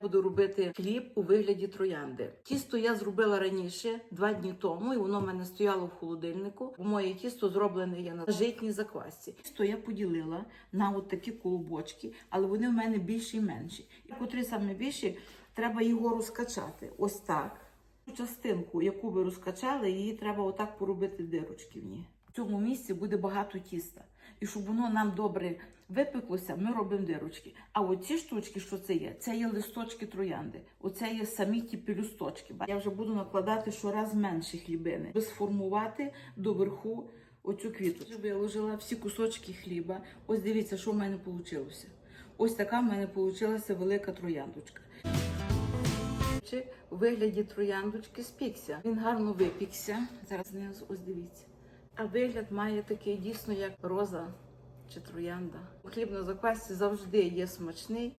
Буду робити хліб у вигляді троянди. Тісто я зробила раніше, два дні тому, і воно в мене стояло в холодильнику. Моє тісто зроблене є на житній заквасці. Тісто я поділила на от такі колобочки, але вони в мене більші і менші. І котрі саме більші, треба його розкачати. Ось так. Цю частинку, яку ви розкачали, її треба отак поробити дирочки в ній. В цьому місці буде багато тіста. І щоб воно нам добре випеклося, ми робимо дирочки. А оці штучки, що це є? Це є листочки троянди. Оце є самі ті пелюсточки. Я вже буду накладати щораз менші хлібини, аби сформувати до верху оцю. Щоб я вложила всі кусочки хліба. Ось дивіться, що в мене вийшло. Ось така в мене вийшла велика трояндочка. У вигляді трояндочки спікся. Він гарно випікся. Зараз знизу, ось дивіться. А вигляд має такий дійсно, як роза чи троянда. Хліб на заквасці завжди є смачний.